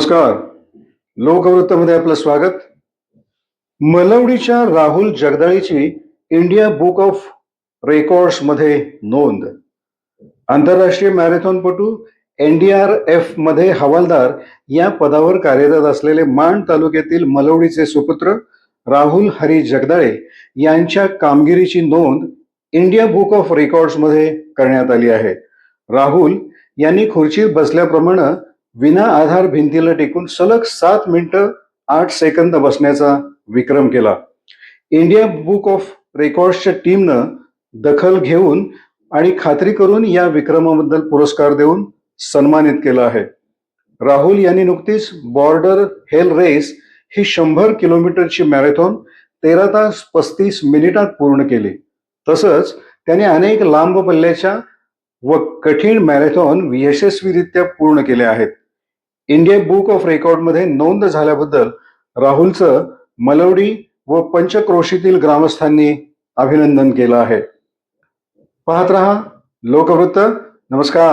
नमस्कार. लोकवृत्तमध्ये आपलं स्वागत. मलवडीच्या राहुल जगदाळीची इंडिया बुक ऑफ रेकॉर्ड्समध्ये नोंद. आंतरराष्ट्रीय मॅरेथॉनपटू एनडीआर एफमध्ये हवालदार या पदावर कार्यरत असलेले माण तालुक्यातील मलवडीचे सुपुत्र राहुल हरी जगदाळे यांच्या कामगिरीची नोंद इंडिया बुक ऑफ रेकॉर्ड्समध्ये करण्यात आली आहे. राहुल यांनी खुर्चीत बसल्याप्रमाणे विना आधार भिंतीला टेकून सलग सात मिनिटं आठ सेकंद बसण्याचा विक्रम केला. इंडिया बुक ऑफ रेकॉर्ड्सच्या टीमनं दखल घेऊन आणि खात्री करून या विक्रमाबद्दल पुरस्कार देऊन सन्मानित केलं आहे. राहुल यांनी नुकतीच बॉर्डर हेल रेस ही शंभर किलोमीटरची मॅरेथॉन तेरा तास पस्तीस मिनिटात पूर्ण केली. तसंच त्याने अनेक लांब पल्ल्याच्या व कठीण मॅरेथॉन यशस्वीरित्या पूर्ण केले आहेत. इंडियन बुक ऑफ रेकॉर्डमध्ये नोंद झाल्याबद्दल राहुलचं मलवडी व पंचक्रोशीतील ग्रामस्थांनी अभिनंदन केलं आहे. पाहत रहा लोकवृत्त. नमस्कार.